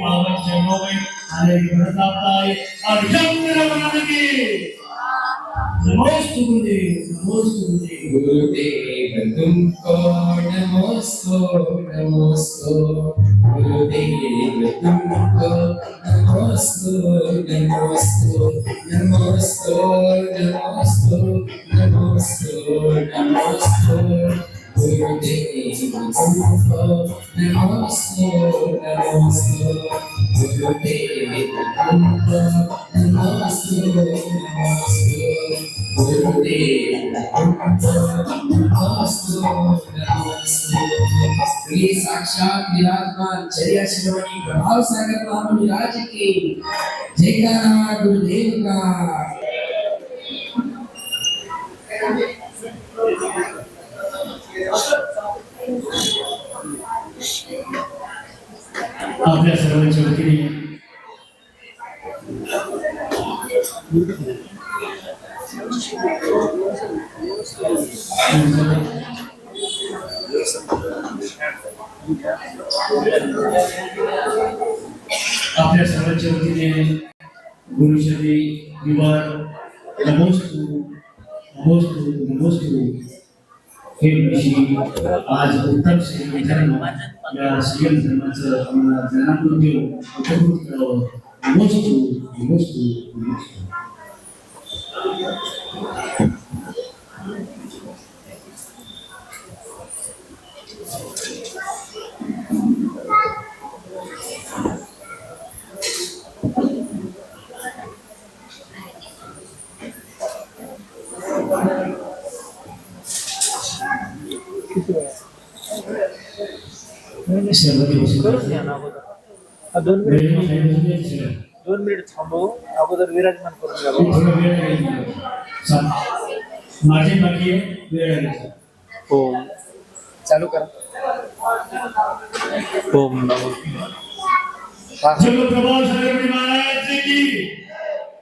महाराज चरणों में हमारे गुरुदाता अभिषेक की ನಮೋಸ್ತುತೆ ನಮೋಸ್ತುತೆ ಗುರುದೇವ ತುಮಕೋ ನಮೋಸ್ತೋ ನಮೋಸ್ತೋ ಗುರುದೇವ ತುಮಕೋ ನಮೋಸ್ತೋ ನಮೋಸ್ತೋ ನಮೋಸ್ತೋ ನಮೋಸ್ತೋ ನಮೋಸ್ತೋ ನಮೋಸ್ತೋ नमोस्तु गुरुदेव नमोस्तु गुरुदेव गुरुदेव तुमको नमोस्तो नमोस्तो गुरुदेव तुमको नमोस्तो नमोस्तो नमोस्तो नमोस्तो नमोस्तो नमोस्तो गुरुदेव तुमको नमोस्तो नमोस्तो गुरुदेव तुमको नमोस्तो नमोस्तो गुरुदेव श्री साक्षात विराजमान चर्या शिरोमणि प्रभाव सागर महामुनि राज की जयकारा गुरुदेव का आपल्या सर्वांच्या वतीने आपल्या सर्वांच्या वतीने गुरुश्री विवार नमोस्तू नमोस्तू नमोस्तू. हे विषयी आज उत्तम श्री विधान या सियम धर्माचं आम्हाला ज्ञानातून देऊ उपकृत करावं नमोस्तू नमोस्तू नमोस्तू सर्व करून घ्या ना अगोदर हा, दोन मिनिट दिवस दोन मिनिट थांबू अगोदर विराजमान करून घ्या खूप बाबा. थोडा वेळ लागेल. चाल. माझी बाकी आहे वेळ लागेल ओम चालू करा ओम नमो हा, हा. चलो प्रभाव सागर महाराज जी की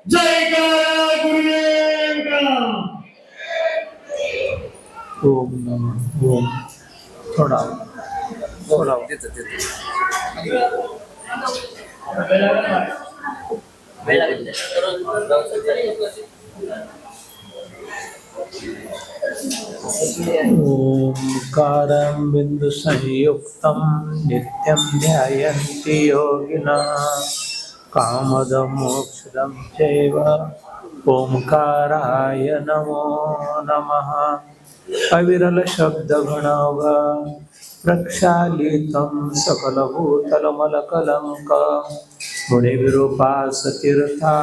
जय करा गुरुदेव का ओम नमो ओम थोडा थोडा ओंकारं बिन्दुसंयुक्तं नित्यं ध्यायन्ति योगिनः कामदमोक्षदं चैव ओंकाराय नमो नमः। अविरलशब्दगणव प्रक्षालितं सकलभूतलमलकलङ्क मुनिविरूपासतीर्था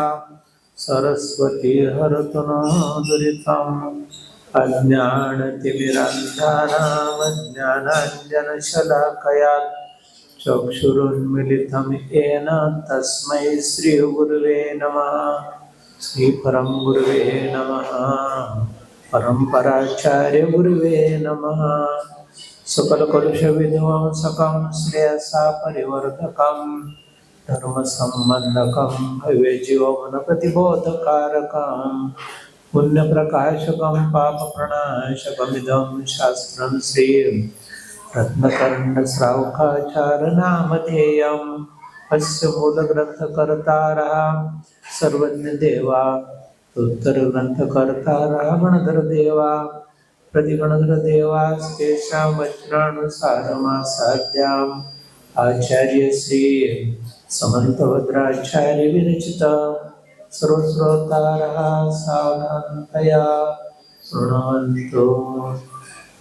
सरस्वती हरतु अज्ञानतिमिरन्धानामज्ञानाञ्जनशलाकया चक्षुरुन्मिलितं येन तस्मै श्रीगुरुवे नमः। श्रीपरं गुरुवे नमः। परम्पराचार्यगुरुवे नमः। सकलकलुषविध्वंसकं श्रेयसा परिवर्धकं धर्मसम्बन्धकं भव्यजीवनप्रतिबोधकारकम् पुण्यप्रकाशकं पापप्रणाशकमिदं शास्त्रं श्रीं रत्नकर्णश्रावकाचारनामधेयम् अस्य मूलग्रन्थकर्तारः सर्वज्ञदेवा उत्तरग्रन्थकर्तारः गणधरदेवा प्रतिगणधरदेवास्तेषां वज्रानुसारमासाद्याम् आचार्य श्री समन्तभद्राचार्य विरचिता सर्वश्रोतारः सावधानतया शृण्वन्तु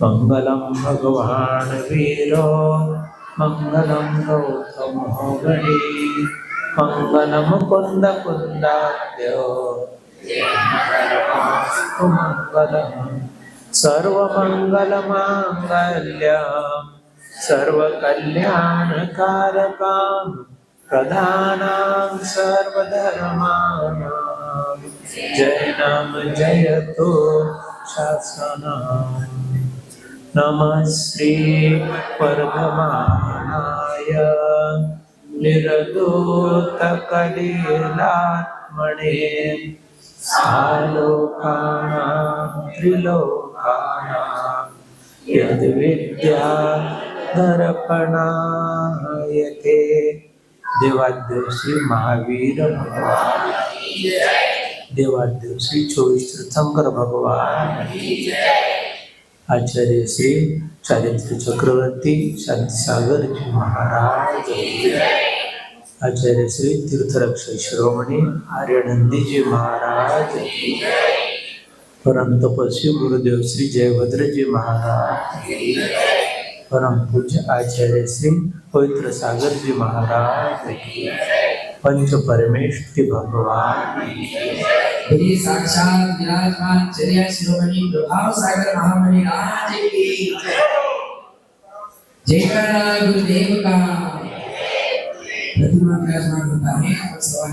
मङ्गलं भगवान् वीरो मङ्गलं गौतमो गणी मङ्गलमुकुन्द कुन्दाद्यो मङ्गलमास्तु मङ्गलम् सर्वमङ्गलमाङ्गल्यं सर्वकल्याणकारकां प्रधानां सर्वधर्माणां जैनं जयतो शासनम् नमः श्री वर्धमानाय। निरदोतकलीलात्मने सालोकानां त्रिलोक यद्विद्या दर्पणायते देवादेव श्री महावीर भगवान. देवादेव श्री चोवीस तीर्थंकर भगवान. आचार्य श्री चारित्र चक्रवर्ती शांतीसागर जी महाराज. आचार्य श्री तीर्थरक्षक शिरोमणी आर्यनंदी जी महाराज. परम तपस्वी गुरुदेव श्री जयभद्रजी महाराज. परम पूज्य आचार्य श्री पवित्र सागर जी महाराज. पंच परमेश भगवान. साक्षात विराजमान शिरोमणी प्रभाव सागर महामणि राज की जयकारा गुरुदेव का. प्रतिमा विराजमान होता है आपण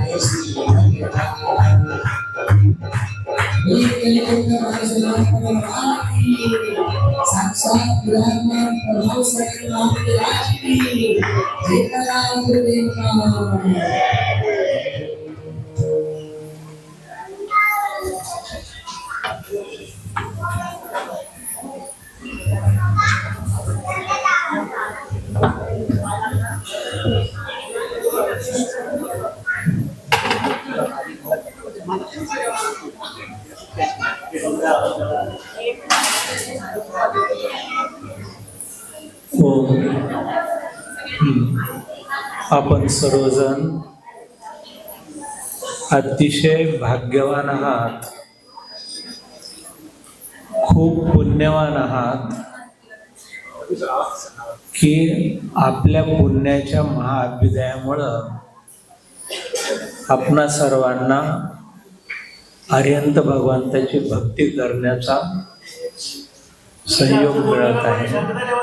साक्षात ब्रह्म प्रभु सत्यनाम राज की जय करा गुरुदेव आपण सर्वजण अतिशय भाग्यवान आहात. खूप पुण्यवान आहात. की आपल्या पुण्याच्या महाअभ्युदयामुळं आपणा सर्वांना आर्यंत भगवंताची भक्ती करण्याचा संयोग मिळत आहे.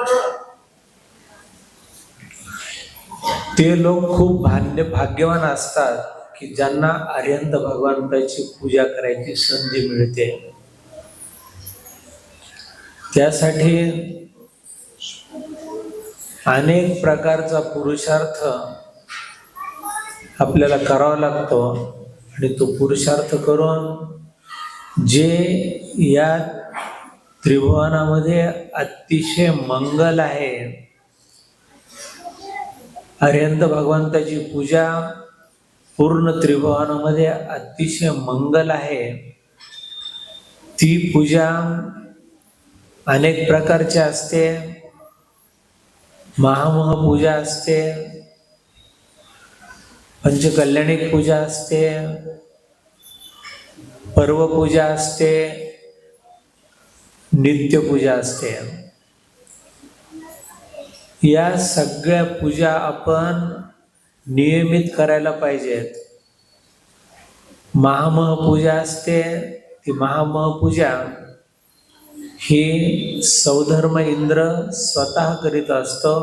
ते लोक खूप भाग्य भाग्यवान असतात की ज्यांना आर्यंत भगवंताची पूजा करायची संधी मिळते. त्यासाठी अनेक प्रकारचा पुरुषार्थ आपल्याला करावा लागतो आणि तो पुरुषार्थ करून जे या त्रिभुवनामध्ये अतिशय मंगल आहे अरिहंत भगवंताची पूजा पूर्ण त्रिभुवनामध्ये अतिशय मंगल आहे. ती पूजा अनेक प्रकारची असते. महामह पूजा असते. पंचकल्याणिक पूजा असते. पर्व पूजा असते. नित्यपूजा असते. या सगळ्या पूजा आपण नियमित करायला पाहिजेत. महामहपूजा असते ती महामहपूजा ही सौधर्म इंद्र स्वतः करीत असतो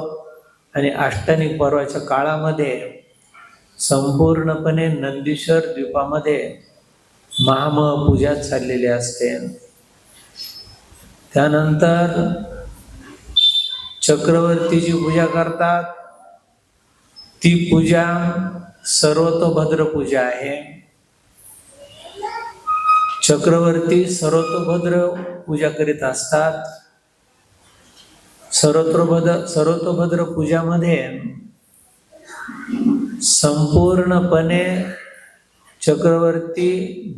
आणि अष्टनिक पर्वाच्या काळामध्ये संपूर्णपणे नंदीश्वर द्वीपामध्ये महामहपूजा चाललेली असते. त्यानंतर चक्रवर्तीची पूजा करतात ती पूजा सर्वतोभद्र पूजा आहे. चक्रवर्ती सर्वतोभद्र पूजा करीत असतात. सर्वतोभद्र सर्वतोभद्र पूजामध्ये संपूर्णपणे चक्रवर्ती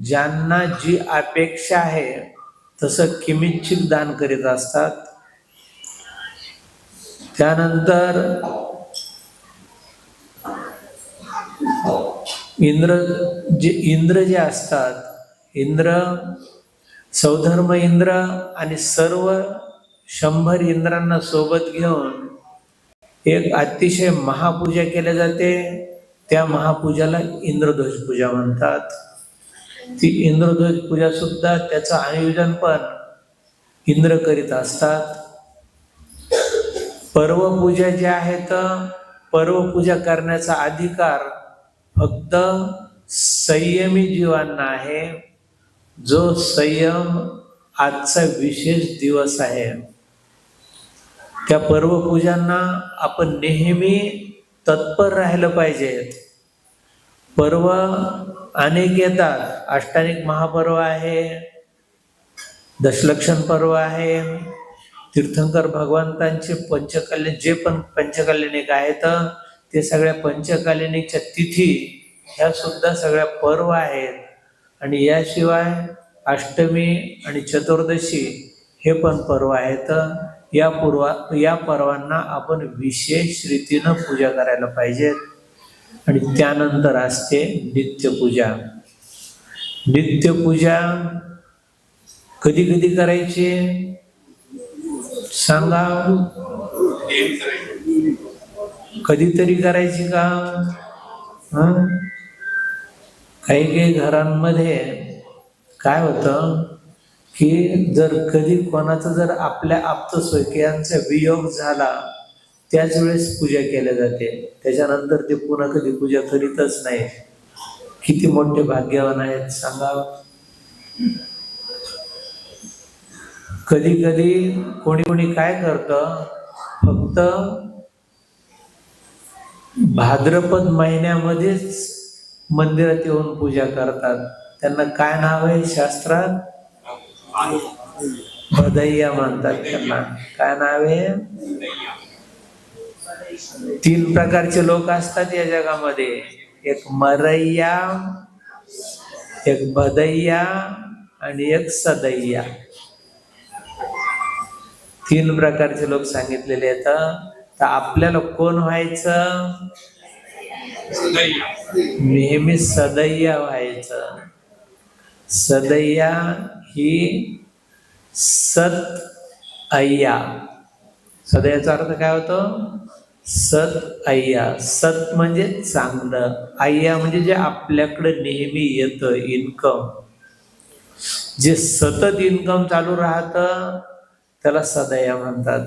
ज्यांना जी अपेक्षा आहे तसं किमिच्छित दान करीत असतात. त्यानंतर इंद्र जे इंद्र जे असतात इंद्र सौधर्म इंद्र आणि सर्व शंभर इंद्रांना सोबत घेऊन एक अतिशय महापूजा केल्या जाते. त्या महापूजाला इंद्रध्वज पूजा म्हणतात. ती इंद्रध्वज पूजा सुद्धा त्याचं आयोजन पण इंद्र करीत असतात. पर्वपूजा ज्या आहेत पर्वपूजा करण्याचा अधिकार फक्त संयमी जीवांना आहे. जो संयम आजचा विशेष दिवस आहे. त्या पर्वपूजांना आपण नेहमी तत्पर राहिलं पाहिजे. पर्व अनेक येतात. अष्टानिक महापर्व आहे. दशलक्षण पर्व आहे. तीर्थंकर भगवंतांचे पंचकल्याण जे पण पंचकल्याणिक आहेत ते सगळ्या पंचकल्याणिकच्या तिथी ह्या सुद्धा सगळ्या पर्व आहेत. आणि याशिवाय अष्टमी आणि चतुर्दशी हे पण पर्व आहेत. या पूर्वा या पर्वांना आपण विशेष रीतीनं पूजा करायला पाहिजेत आणि त्यानंतर असते नित्यपूजा. नित्यपूजा कधी कधी करायची? सांगा कधीतरी करायची का काही काही घरांमध्ये काय होतं की जर कधी कोणाचा जर आपल्या आप्तस्वकीयांचा वियोग झाला त्याच वेळेस पूजा केल्या जाते. त्याच्यानंतर ते पुन्हा कधी पूजा करीतच नाही. किती मोठे भाग्यवान आहेत सांगा. कधी कधी कोणी कोणी काय करतं फक्त भाद्रपद महिन्यामध्येच मंदिरात येऊन पूजा करतात. त्यांना काय नाव आहे? शास्त्रात? भदैया म्हणतात त्यांना. काय नाव आहे? तीन प्रकारचे लोक असतात या जगामध्ये. एक मरैया एक भदैया आणि एक सदैया. तीन प्रकारचे लोक सांगितलेले आहेत. तर आपल्याला कोण व्हायचं? नेहमी सदैया व्हायचं. सदैया ही सत अय्या. सदैयाचा अर्थ काय होतो? सत अय्या. सत म्हणजे चांगलं. अय्या म्हणजे जे आपल्याकडे नेहमी येतं इन्कम जे सतत इन्कम चालू राहतं त्याला सदया म्हणतात.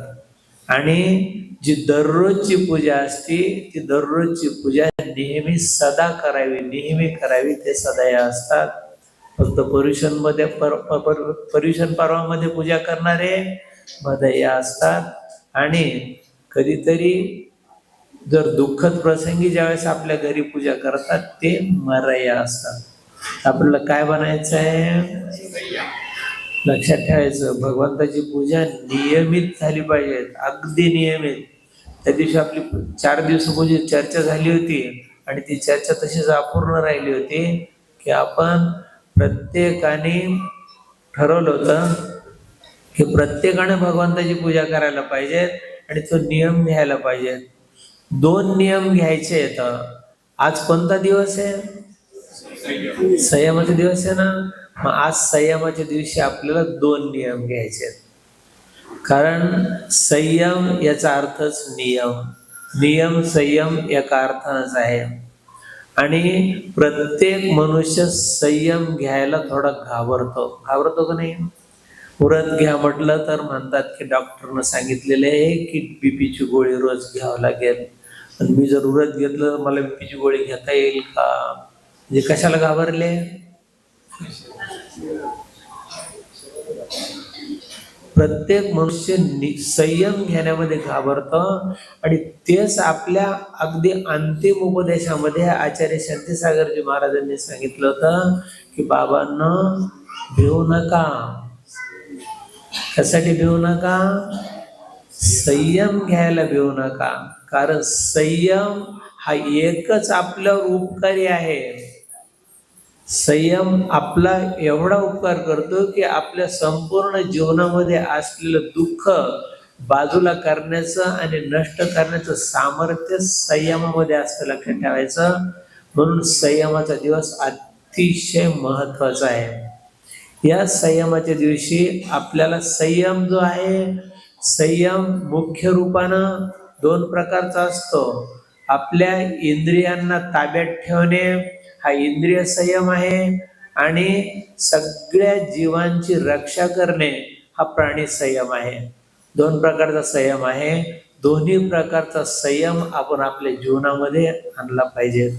आणि जी दररोजची पूजा असते ती दररोजची पूजा नेहमी सदा करावी नेहमी करावी ते सदया असतात. फक्त पर्युषणमध्ये पर पर- पर्युषण पर्वामध्ये पूजा करणारे मदया असतात. आणि कधीतरी जर दुःखद प्रसंगी ज्यावेळेस आपल्या घरी पूजा करतात ते मरया असतात. आपल्याला काय बनायचं आहे लक्षात ठेवायचं भगवंताची पूजा नियमित झाली पाहिजे अगदी नियमित. त्या दिवशी आपली चार दिवसापूर्वी चर्चा झाली होती आणि ती चर्चा तशीच अपूर्ण राहिली होती की आपण प्रत्येकाने ठरवलं होतं की प्रत्येकाने भगवंताची पूजा करायला पाहिजे आणि तो नियम घ्यायला पाहिजे. दोन नियम घ्यायचे आहेत. आज कोणता दिवस आहे? संयमाचे दिवस आहे ना मग आज संयमाच्या दिवशी आपल्याला दोन नियम घ्यायचे आहेत. कारण संयम याचा अर्थच नियम. नियम संयम एका अर्थानच आहे. आणि प्रत्येक मनुष्य संयम घ्यायला थोडा घाबरतो. घाबरतो का नाही? व्रत घ्या म्हटलं तर म्हणतात की डॉक्टरनं सांगितलेलं आहे की बीपीची गोळी रोज घ्यावं लागेल. आणि मी जर व्रत घेतलं तर मला बीपीची गोळी घेता येईल का? म्हणजे कशाला घाबरले? प्रत्येक मनुष्य नि- संयम घेण्यामध्ये घाबरतो आणि तेच आपल्या अगदी अंतिम उपदेशामध्ये आचार्य शांतीसागरजी महाराजांनी सांगितलं होतं की बाबांना भिवू नका. कशासाठी भिवू नका? संयम घ्यायला भिवू नका. कारण संयम हा एकच आपल्यावर उपकारी आहे. संयम आपला एवढा उपकार करतो की आपल्या संपूर्ण जीवनामध्ये असलेलं दुःख बाजूला करण्याचं आणि नष्ट करण्याचं सामर्थ्य संयमामध्ये असतं लक्षात ठेवायचं. म्हणून संयमाचा दिवस अतिशय महत्त्वाचा आहे. या संयमाच्या दिवशी आपल्याला संयम जो आहे संयम मुख्य रूपानं दोन प्रकारचा असतो. आपल्या इंद्रियांना ताब्यात ठेवणे हा इंद्रिय संयम आहे आणि सगळ्या जीवांची रक्षा करणे हा प्राणी संयम आहे. दोन प्रकारचा संयम आहे. दोन्ही प्रकारचा संयम आपण आपल्या जीवनामध्ये आणला पाहिजे.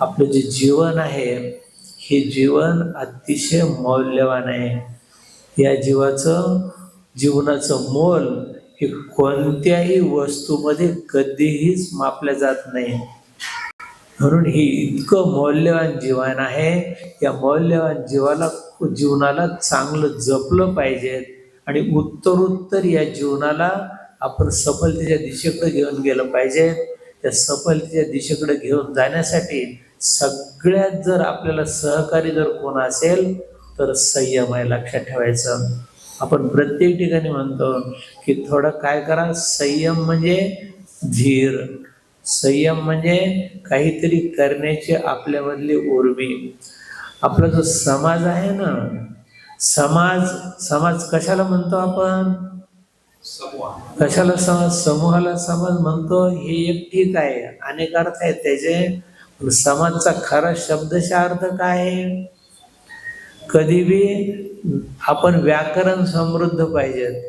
आपलं जे जीवन आहे हे जीवन अतिशय मौल्यवान आहे. या जीवाचं जीवनाचं मोल हे कोणत्याही वस्तूमध्ये कधीहीच मापलं जात नाही. म्हणून हे इतकं मौल्यवान जीवन आहे. या मौल्यवान जीवाला जीवनाला चांगलं जपलं पाहिजे आणि उत्तरोत्तर या जीवनाला आपण सफलतेच्या दिशेकडे घेऊन गेलं पाहिजे. त्या सफलतेच्या दिशेकडे घेऊन जाण्यासाठी सगळ्यात जर आपल्याला सहकारी जर कोण असेल तर संयम आहे लक्षात ठेवायचं. आपण प्रत्येक ठिकाणी म्हणतो की थोडं काय करा संयम म्हणजे धीर. संयम म्हणजे काहीतरी करण्याची आपल्यामधली उर्मी. आपला जो समाज आहे ना समाज समाज कशाला म्हणतो आपण? कशाला समाज? समूहाला समाज म्हणतो हे एक ठीक आहे अनेक अर्थ आहेत त्याचे समाजचा खरा शब्दशा अर्थ काय आहे? कधी बी आपण व्याकरण समृद्ध पाहिजेत.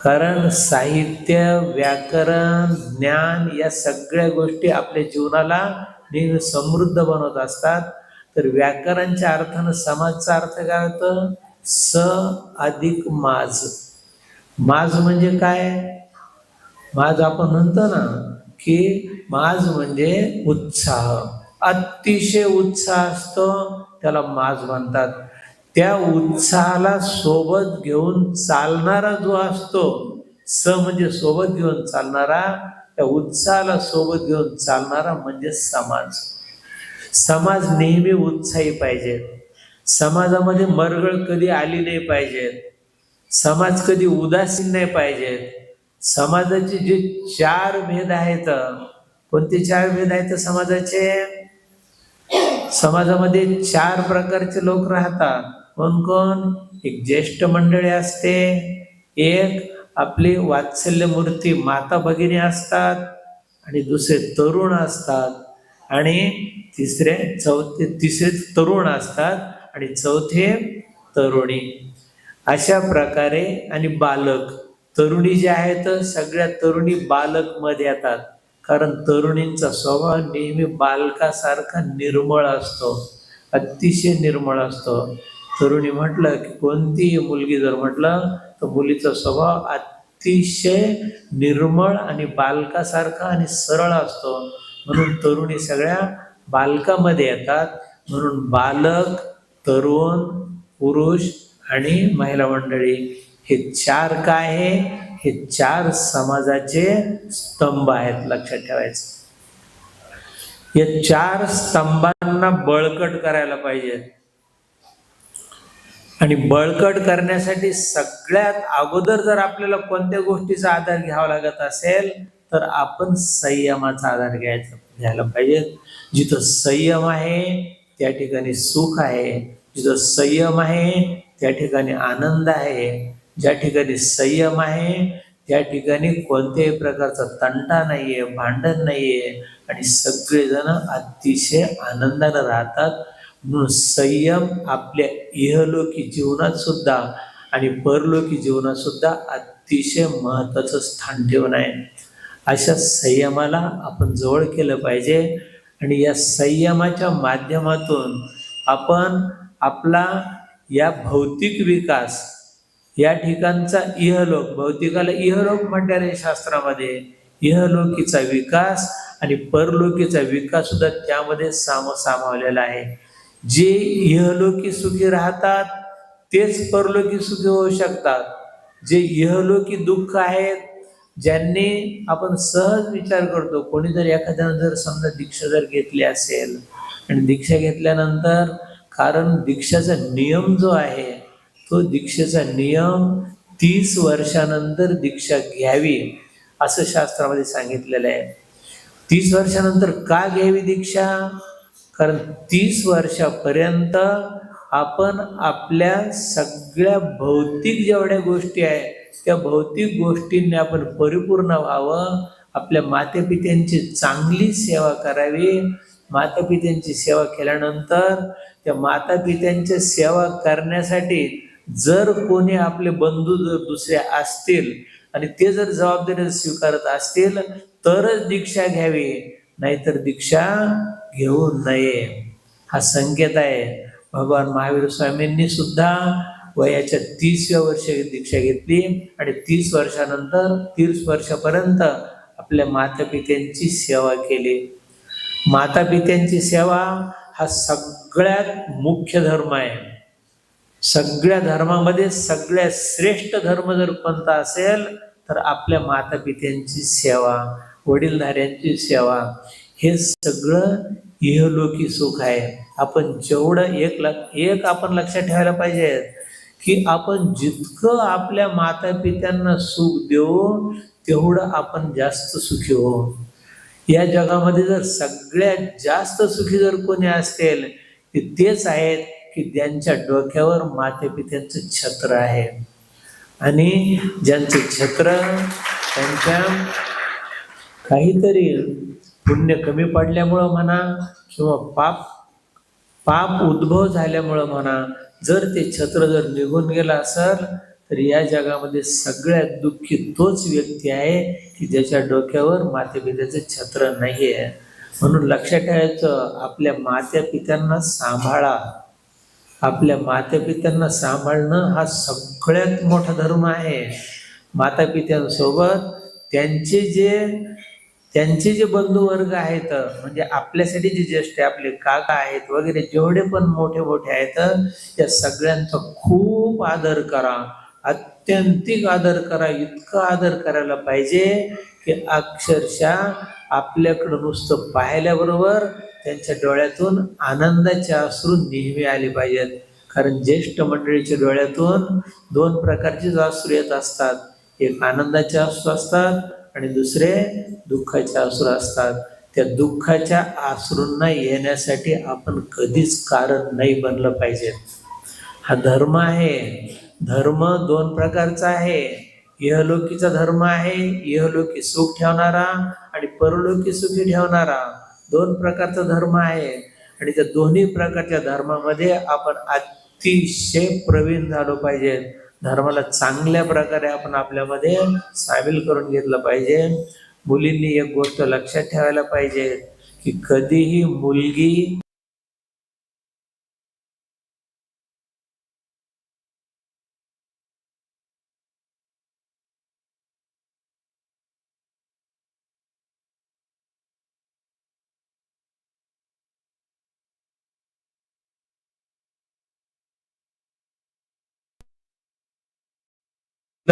कारण साहित्य व्याकरण ज्ञान या सगळ्या गोष्टी आपल्या जीवनाला नेहमी समृद्ध बनवत असतात. तर व्याकरणच्या अर्थानं समाजचा अर्थ काय होतं? स अधिक माज. माज म्हणजे काय? माज आपण म्हणतो ना की माज म्हणजे उत्साह. अतिशय उत्साह असतो त्याला माज म्हणतात. त्या उत्साहाला सोबत घेऊन चालणारा जो असतो स म्हणजे सोबत घेऊन चालणारा त्या उत्साहाला सोबत घेऊन चालणारा म्हणजे समाज. समाज नेहमी उत्साही पाहिजे. समाजामध्ये मरगळ कधी आली नाही पाहिजे. समाज कधी उदासीन नाही पाहिजे. समाजाचे जे चार भेद आहेत कोणते चार भेद आहेत समाजाचे? समाजामध्ये चार प्रकारचे लोक राहतात. कोण कोण? एक ज्येष्ठ मंडळी असते. एक आपली वात्सल्य मूर्ती माता भगिनी असतात आणि दुसरे तरुण असतात. आणि तिसरे चौथे तिसरे तरुण असतात आणि चौथे तरुणी. अशा प्रकारे आणि बालक तरुणी जे आहेत सगळ्या तरुणी बालकमध्ये येतात. कारण तरुणींचा स्वभाव नेहमी बालकासारखा निर्मळ असतो अतिशय निर्मळ असतो. तरुणी म्हटलं की कोणतीही मुलगी जर म्हटलं तर मुलीचा स्वभाव अतिशय निर्मळ आणि बालकासारखा आणि सरळ असतो. म्हणून तरुणी सगळ्या बालकामध्ये येतात. म्हणून बालक तरुण पुरुष आणि महिला मंडळी हे चार काय आहे? हे चार समाजाचे स्तंभ आहेत लक्षात ठेवायचं. या चार स्तंभांना बळकट करायला पाहिजे. आणि बळकट करण्यासाठी सगळ्यात अगोदर जर आपल्याला कोणत्या गोष्टीचा आधार घ्यावा लागत असेल तर आपण संयमाचा आधार घ्यायचा घ्यायला पाहिजे. जिथं संयम आहे त्या ठिकाणी सुख आहे. जिथं संयम आहे त्या ठिकाणी आनंद आहे. ज्या ठिकाणी संयम आहे त्या ठिकाणी कोणत्याही प्रकारचा तंटा नाहीये भांडण नाहीये. आणि सगळेजण अतिशय आनंदानं राहतात. म्हणून संयम आपल्या इहलोकी जीवनात सुद्धा आणि परलोकी जीवनात सुद्धा अतिशय महत्त्वाचं स्थान ठेवून आहे. अशा संयमाला आपण जवळ केलं पाहिजे आणि या संयमाच्या माध्यमातून आपण आपला या भौतिक विकास या ठिकाणचा इहलोक भौतिकाला इहलोक म्हणणार आहे शास्त्रामध्ये इहलोकीचा विकास आणि परलोकीचा विकास सुद्धा त्यामध्ये साम सामावलेला आहे. जे इहलोकी सुखी राहतात तेच परलोकी सुखी होऊ शकतात. जे इहलोकी दुःख आहेत ज्यांनी आपण सहज विचार करतो कोणी जर एखाद्यानं जर समजा दीक्षा जर घेतली असेल आणि दीक्षा घेतल्यानंतर कारण दीक्षाचा नियम जो आहे तो दीक्षेचा नियम तीस वर्षानंतर दीक्षा घ्यावी असं शास्त्रामध्ये सांगितलेलं आहे. तीस वर्षानंतर का घ्यावी दीक्षा? कारण तीस वर्षापर्यंत आपण आपल्या सगळ्या भौतिक जेवढ्या गोष्टी आहेत त्या भौतिक गोष्टींनी आपण परिपूर्ण व्हावं. आपल्या मातेपित्यांची चांगली सेवा करावी. मातापित्यांची सेवा केल्यानंतर त्या मातापित्यांची सेवा करण्यासाठी जर कोणी आपले बंधू जर दुसरे असतील आणि ते जर जबाबदारी स्वीकारत असतील तरच दीक्षा घ्यावी. नाहीतर दीक्षा घेऊ नये. हा संकेत आहे. भगवान महावीर स्वामींनी सुद्धा वयाच्या तीसव्या वर्षी दीक्षा घेतली आणि तीस वर्षानंतर तीस वर्षापर्यंत आपल्या मातापित्यांची सेवा केली. मातापित्यांची सेवा हा सगळ्यात मुख्य धर्म आहे. सगळ्या धर्मामध्ये सगळ्यात श्रेष्ठ धर्म जर कोणता असेल तर आपल्या मातापित्यांची सेवा वडीलधाऱ्यांची सेवा हे सगळं इहलोकी सुख आहे. आपण जेवढं एक लक्ष एक आपण लक्षात ठेवायला पाहिजे की आपण जितकं आपल्या मातापित्यांना सुख देऊ तेवढं आपण जास्त सुखी हो या जगामध्ये जर सगळ्यात जास्त सुखी जर कोणी असतील ते तेच आहेत की ज्यांच्या डोक्यावर मातेपित्यांचं छत्र आहे. आणि ज्यांचं छत्र त्यांच्या काहीतरी पुण्य कमी पडल्यामुळं म्हणा किंवा पाप पाप उद्भव झाल्यामुळं म्हणा जर ते छत्र जर निघून गेलं असेल तर या जगामध्ये सगळ्यात दुःखी तोच व्यक्ती आहे की ज्याच्या डोक्यावर मातेपित्याचं छत्र नाही आहे म्हणून लक्षात ठेवायचं आपल्या मात्या पित्यांना सांभाळा. आपल्या मातापित्यांना सांभाळणं हा सगळ्यात मोठा धर्म आहे. मातापित्यांसोबत त्यांचे जे त्यांचे जे बंधुवर्ग आहेत म्हणजे आपल्यासाठी जे ज्येष्ठ आहे, आपले काका आहेत वगैरे जेवढे पण मोठे मोठे आहेत या सगळ्यांचा खूप आदर करा. अत्यंतिक आदर करा इतका आदर करायला पाहिजे की अक्षरशः आपल्याकडं नुसतं पाहिल्याबरोबर त्यांच्या डोळ्यातून आनंदाचे अश्रू नेहमी आले पाहिजेत. कारण ज्येष्ठ मंडळीच्या डोळ्यातून दोन प्रकारचे अश्रू येत असतात. एक आनंदाचे अश्रू असतात आणि दुसरे दुःखाचे आसरू असतात. त्या दुःखाच्या आसरूंना येण्यासाठी आपण कधीच कारण नाही बनलं पाहिजे. हा धर्म आहे. धर्म दोन प्रकारचा आहे. इहलोकीचा धर्म आहे. इहलोकी सुख ठेवणारा आणि परलोकी सुखी ठेवणारा. दोन प्रकारचा धर्म आहे. आणि त्या दोन्ही प्रकारच्या धर्मामध्ये आपण अतिशय प्रवीण झालो पाहिजे. धर्माला चांगल्या प्रकारे आपण आपल्यामध्ये सामील करून घेतलं पाहिजे. मुलींनी एक गोष्ट लक्षात ठेवायला पाहिजे की कधीही मुलगी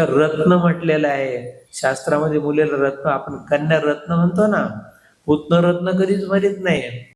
रत्न म्हटलेलं आहे. शास्त्रामध्ये मुलीला रत्न आपण कन्या रत्न म्हणतो ना पुतन रत्न कधीच मरीत नाही